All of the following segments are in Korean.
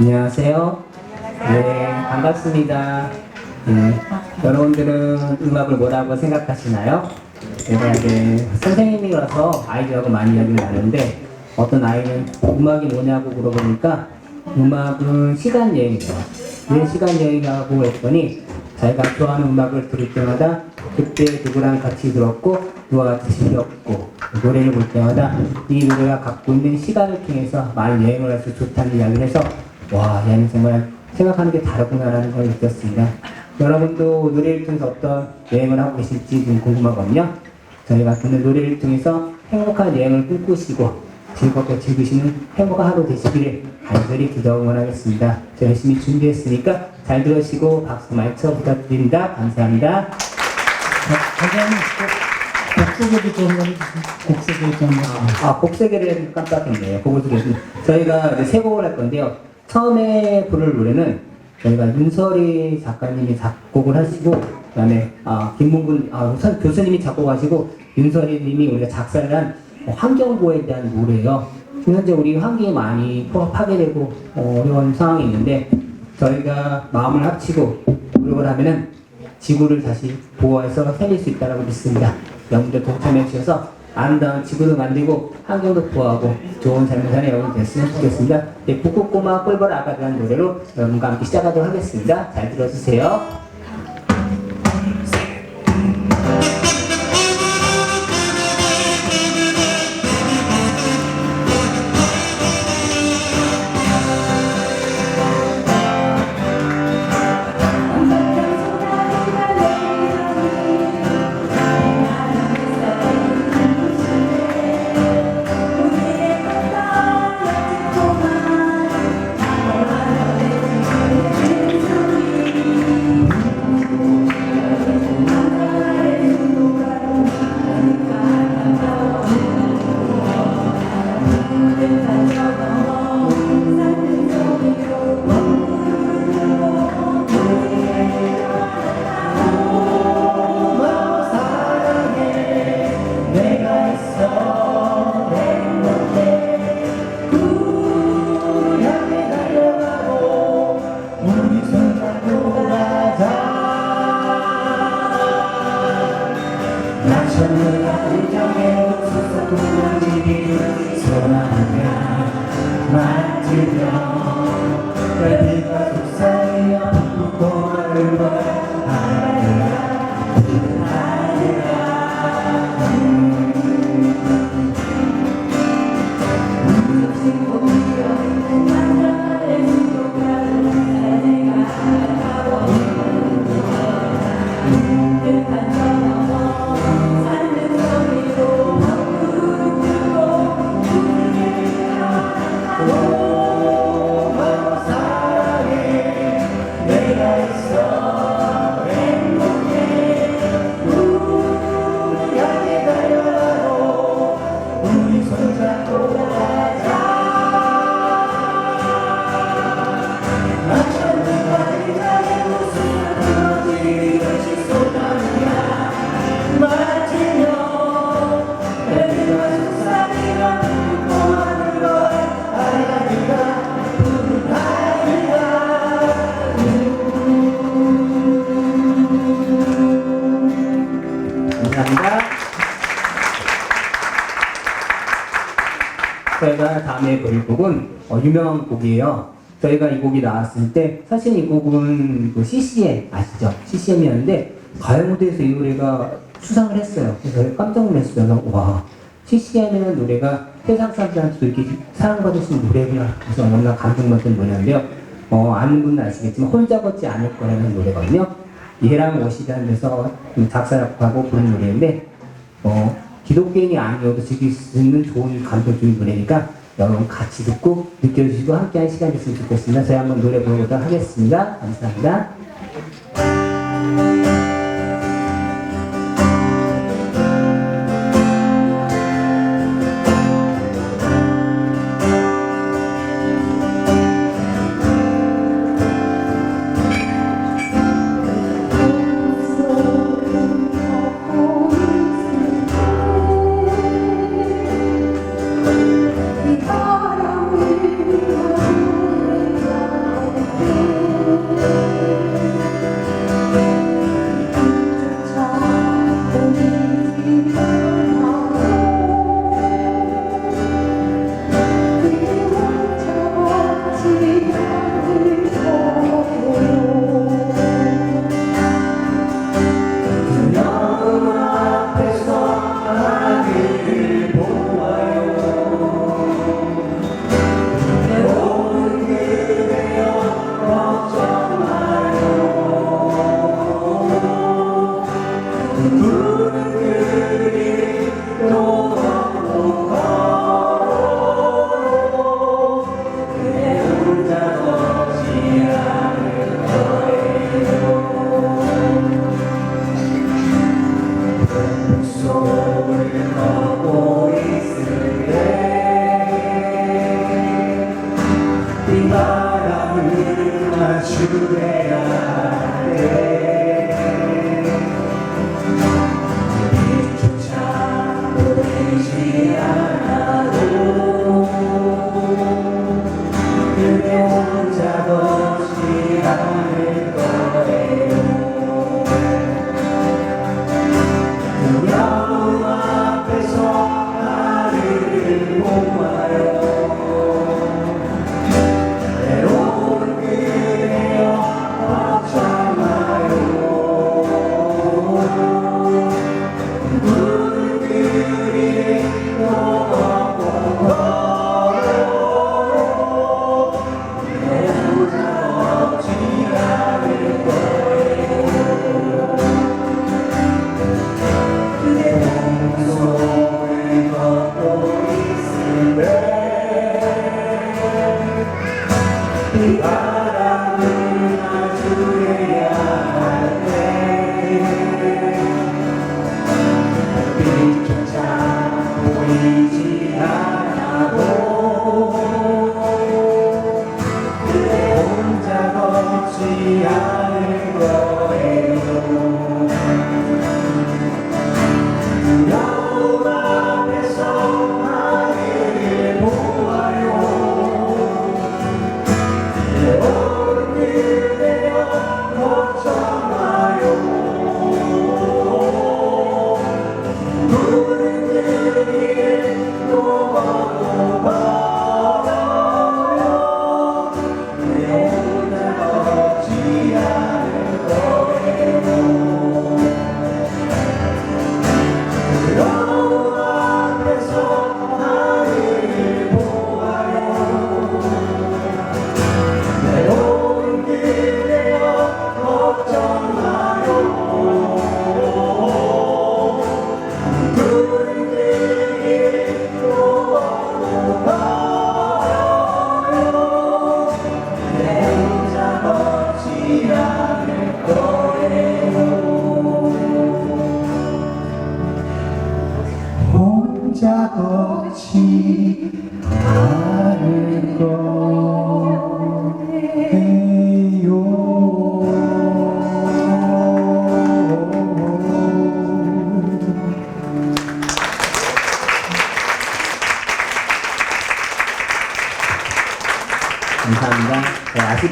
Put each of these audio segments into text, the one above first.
안녕하세요. 네, 반갑습니다. 네, 여러분들은 음악을 뭐라고 생각하시나요? 제가 선생님이라서 아이들하고 많이 이야기를 나누는데 어떤 아이는 음악이 뭐냐고 물어보니까 음악은 시간 여행이죠. 왜 시간 여행이라고 했더니 자기가 좋아하는 음악을 들을 때마다 그때 누구랑 같이 들었고 누가 같이 즐겼고 노래를 볼 때마다 이 노래가 갖고 있는 시간을 통해서 많은 여행을 할수 좋다는 이야기를 해서 와 얘는 정말 생각하는 게 다르구나라는 걸 느꼈습니다. 여러분도 노래를 통해서 어떤 여행을 하고 계실지 좀 궁금하거든요. 저희가 듣는 노래를 통해서 행복한 여행을 꿈꾸시고 즐겁게 즐기시는 행복한 하루 되시기를 간절히 기도 응원하겠습니다. 저 열심히 준비했으니까 잘 들으시고 박수 많이 쳐 부탁드립니다. 감사합니다. 선생님, 곡 소개도 좀 해주세요. 곡 소개 좀. 아, 곡세계를 깜빡했네요. 곡을 드렸습니다. 저희가 이제 세 곡을 할 건데요. 처음에 부를 노래는 저희가 윤설이 작가님이 작곡을 하시고, 그 다음에, 아, 김문근, 아, 우선 교수님이 작곡하시고, 윤설이 님이 우리가 작사를 한 환경보호에 대한 노래예요. 현재 우리 환경이 많이 포- 파괴되고 어, 어려운 상황이 있는데, 저희가 마음을 합치고 노력을 하면은 지구를 다시 보호해서 살릴 수 있다고 믿습니다. 여러분들 동참해 주셔서 아름다운 지구도 만들고 환경도 보호하고 좋은 사는 여러분 됐으면 좋겠습니다. 네, 북극고마 꿀벌 아가라는 노래로 여러분과 함께 시작하도록 하겠습니다. 잘 들어주세요. 도망 곡은 어, 유명한 곡이에요. 저희가 이 곡이 나왔을 때 사실 이 곡은 그 CCM 아시죠? CCM이었는데 가요 무대에서 이 노래가 수상을 했어요. 그래서 깜짝 놀랐어요. 와 CCM이라는 노래가 세상 사람들한테도 이렇게 사랑받을 수 있는 노래구나. 그래서 너무나 감동받은 노래인데요. 어, 아는 분은 아시겠지만 혼자 걷지 않을 거라는 노래거든요. 얘랑 옷이라는 데서 좀 작사 작곡하고 부른 노래인데 어, 기독교인이 아니어도 즐길 수 있는 좋은 감동적인 노래니까 여러분 같이 듣고 느껴주시고 함께하는 시간 됐으면 좋겠습니다. 저희 한번 노래 부르도록 하겠습니다. 감사합니다.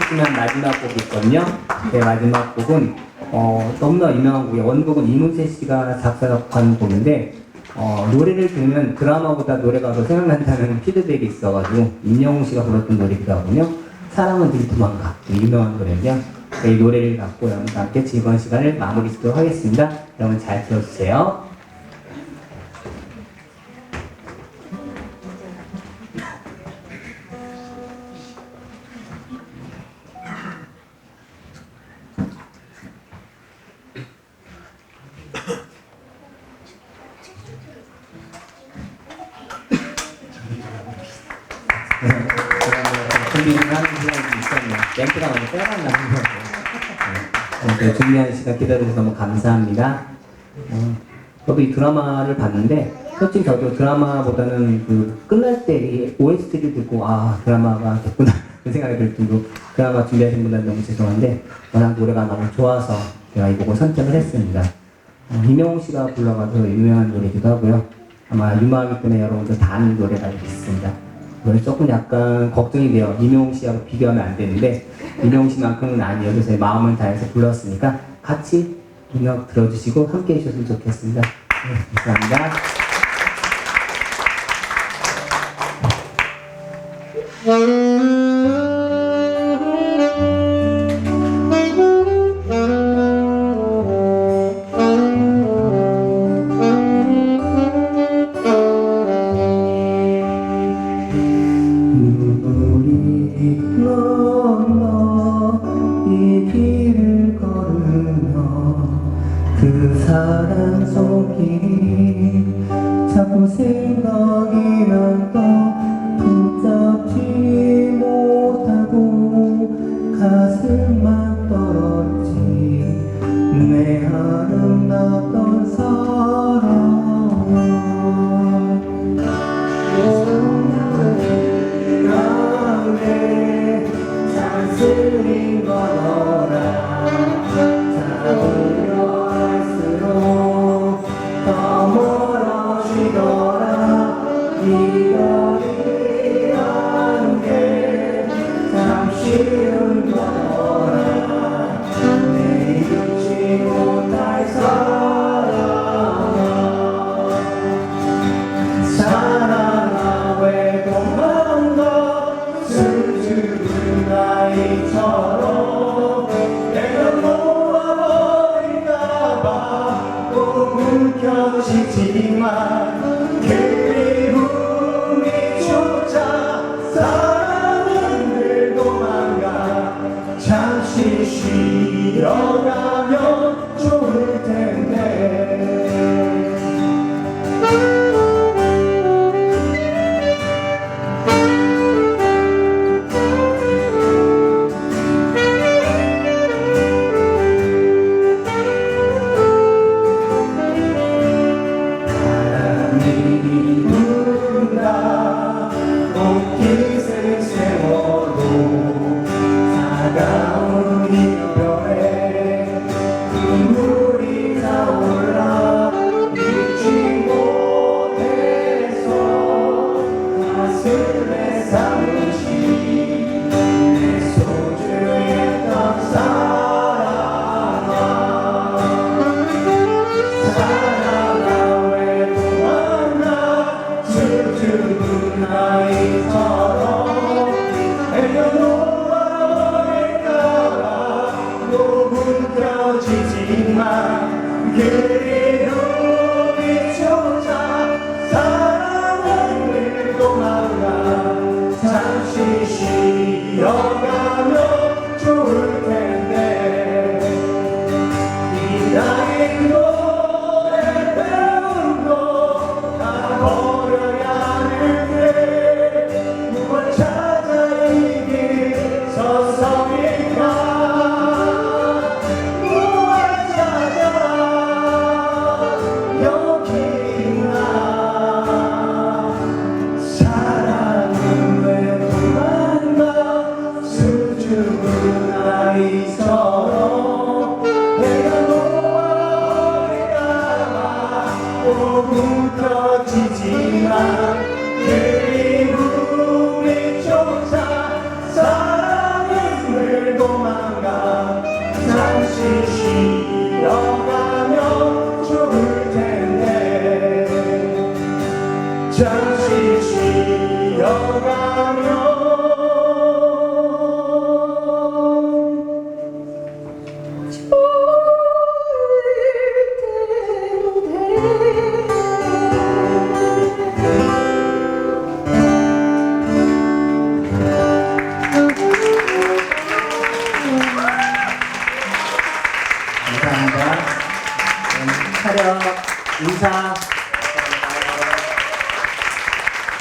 네, 아쉽지만 마지막 곡이 있거든요. 네, 마지막 곡은 어, 너무나 유명한 곡이에요. 원곡은 이문세 씨가 작사한 곡인데 어, 노래를 들으면 드라마보다 노래가 더 생각난다는 피드백이 있어가지고 임영웅 씨가 불렀던 노래기도 하군요. 사랑은 늘 도망가 네, 유명한 노래인데요. 네, 이 노래를 갖고 여러분과 함께 즐거운 시간을 마무리 짓도록 하겠습니다. 여러분 잘 들어주세요. 준비를 하는 시간이 좀 있었네요. 멘트가 너무 빼간다는 것 같아요. 네, 준비한 시간 기다려주셔서 너무 감사합니다. 어, 저도 이 드라마를 봤는데, 솔직히 저도 드라마보다는 그 끝날 때 이 OST를 듣고, 아, 드라마가 됐구나. 그 생각이 들 정도 드라마 준비하신 분들은 너무 죄송한데, 워낙 노래가 너무 좋아서 제가 이 곡을 선택을 했습니다. 어, 이명웅 씨가 불러가지고 유명한 노래이기도 하고요. 아마 유명하기 때문에 여러분들 다 아는 노래가 있습니다. 오늘 조금 약간 걱정이 돼요. 이명웅 씨하고 비교하면 안 되는데 이명웅 씨만큼은 아니에요. 그래서 마음을 다해서 불렀으니까 같이 음악 들어주시고 함께 해주셨으면 좋겠습니다. 네, 감사합니다. 내 아름답던 사랑아